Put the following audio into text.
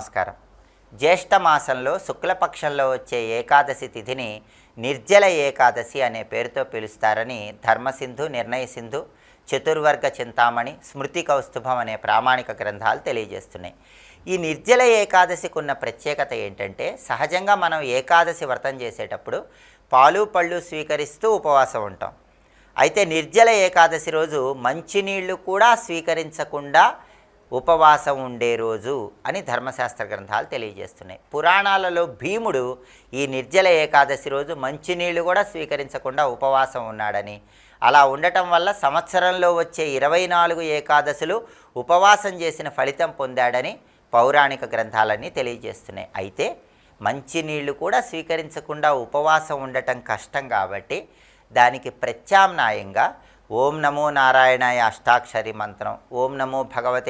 నమస్కారం. జ్యేష్ఠ మాసంలో శుక్లపక్షంలో వచ్చే ఏకాదశి తిథిని నిర్జల ఏకాదశి అనే పేరుతో పిలుస్తారని ధర్మసింధు నిర్ణయసింధు చతుర్వర్గ చింతామణి స్మృతి కౌస్తుభం అనే ప్రామాణిక గ్రంథాలు తెలియజేస్తున్నాయి. ఈ నిర్జల ఏకాదశికి ఉన్న ప్రత్యేకత ఏంటంటే సహజంగా మనం ఏకాదశి వ్రతం చేసేటప్పుడు పాలు పళ్ళు స్వీకరిస్తూ ఉపవాసం ఉంటాం. అయితే నిర్జల ఏకాదశి రోజు మంచినీళ్ళు కూడా స్వీకరించకుండా ఉపవాసం ఉండే రోజు అని ధర్మశాస్త్ర గ్రంథాలు తెలియజేస్తున్నాయి. పురాణాలలో భీముడు ఈ నిర్జల ఏకాదశి రోజు మంచినీళ్ళు కూడా స్వీకరించకుండా ఉపవాసం ఉన్నాడని. అలా ఉండటం వల్ల సంవత్సరంలో వచ్చే ఇరవై నాలుగు ఏకాదశులు ఉపవాసం చేసిన ఫలితం పొందాడని పౌరాణిక గ్రంథాలన్నీ తెలియజేస్తున్నాయి. అయితే మంచినీళ్ళు కూడా స్వీకరించకుండా ఉపవాసం ఉండటం కష్టం కాబట్టి దానికి ప్రత్యామ్నాయంగా ఓం నమో నారాయణాయ అష్టాక్షరి మంత్రం ఓం నమో భగవతే